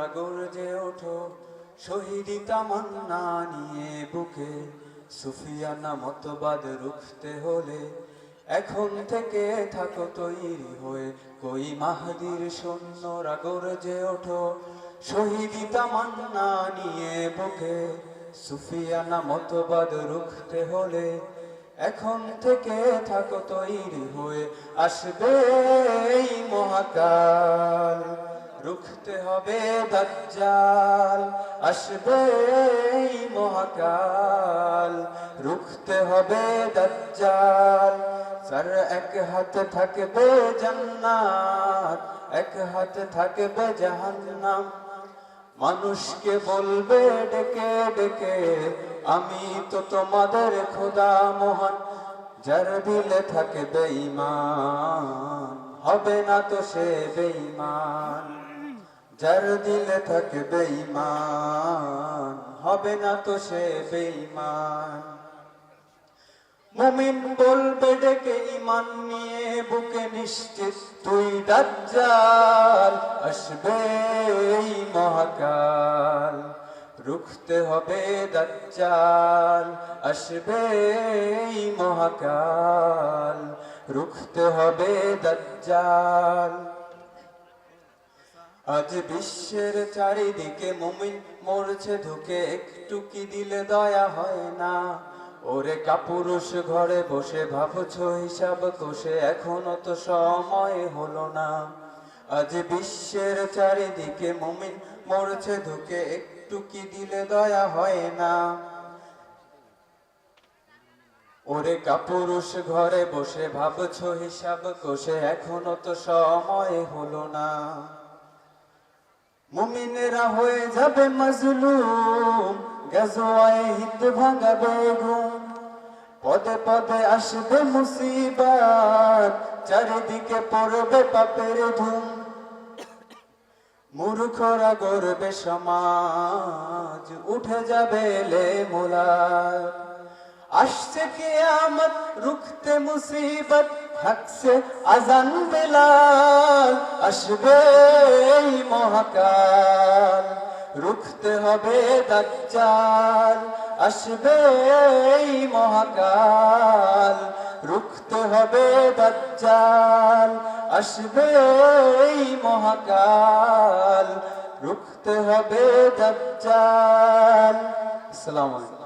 সৈন্যরা গর্জে ওঠো, শহীদি তামান্না নিয়ে বুকে, সুফিয়ানা মতবাদ রুখতে হলে, এখন থেকে থাকো তৈরি হয়ে, কই মাহাদির সৈন্যরা যে ওঠো, শহীদি তামান্না নিয়ে বুকে, সুফিয়ানা মতবাদ রুখতে হলে, এখন থেকে থাকো তৈরি হয়ে, আসবে মহাকাল। রুখতে হবে দাজ্জাল, আসবে মহাকাল। রুখতে হবে দাজ্জাল, স্যার, এক হাতে থাকবে জান্নাত, এক হাতে থাকবে জাহান্নাম। মানুষকে বলবে, ডেকে ডেকে, আমি তো তোমাদের খোদা মহান, যার দিলে থাকে বেঈমান হবে না তো সে বেঈমান। যার দিলে থাকে বেঈমান, হবে না তো সে বেঈমান। মুমিন বলবে, ডেকে ইমান নিয়ে বুকে নিশ্চিত, তুই দাজ্জাল, আসবে মহাকাল। রুখতে হবে দাজ্জাল, আসবে মহাকাল। রুখতে হবে দাজ্জাল আজ বিশ্বের চারিদিকে মুমিন মরছে ঢুকে, একটু কি দিলে দয়া হয় না? ওরে কাপুরুষ, ঘরে বসে ভাবছ, হিসাব কোষে এখনও তো সময় হলো না। আজ বিশ্বের চারিদিকে মুমিন মরছে ঢুকে, একটু কি দিলে দয়া হয় না? ওরে কাপুরুষ, ঘরে বসে ভাবছ, হিসাব কোষে এখনও তো সময় হলো না। মুমিনেরা হয়ে যাবে মজলুম, গজওয়ায় হিত ভাঙাবে ঘুম পদে পদে আসবে মুসিবত, চারিদিকে পড়বে পাপের ধুম। মূর্খরা গর্বে সমাজ, উঠে যাবে লে মোলার আসছে কিয়ামত, রুখতে মুসিবত থাকছে আজান বেলাল। আসবে মহাকাল। রুখতে হবে দাজ্জাল। আসবে মহাকাল। রুখতে হবে দাজ্জাল। আসবে মহাকাল। রুখতে হবে দাজ্জাল। আসসালামু আলাইকুম।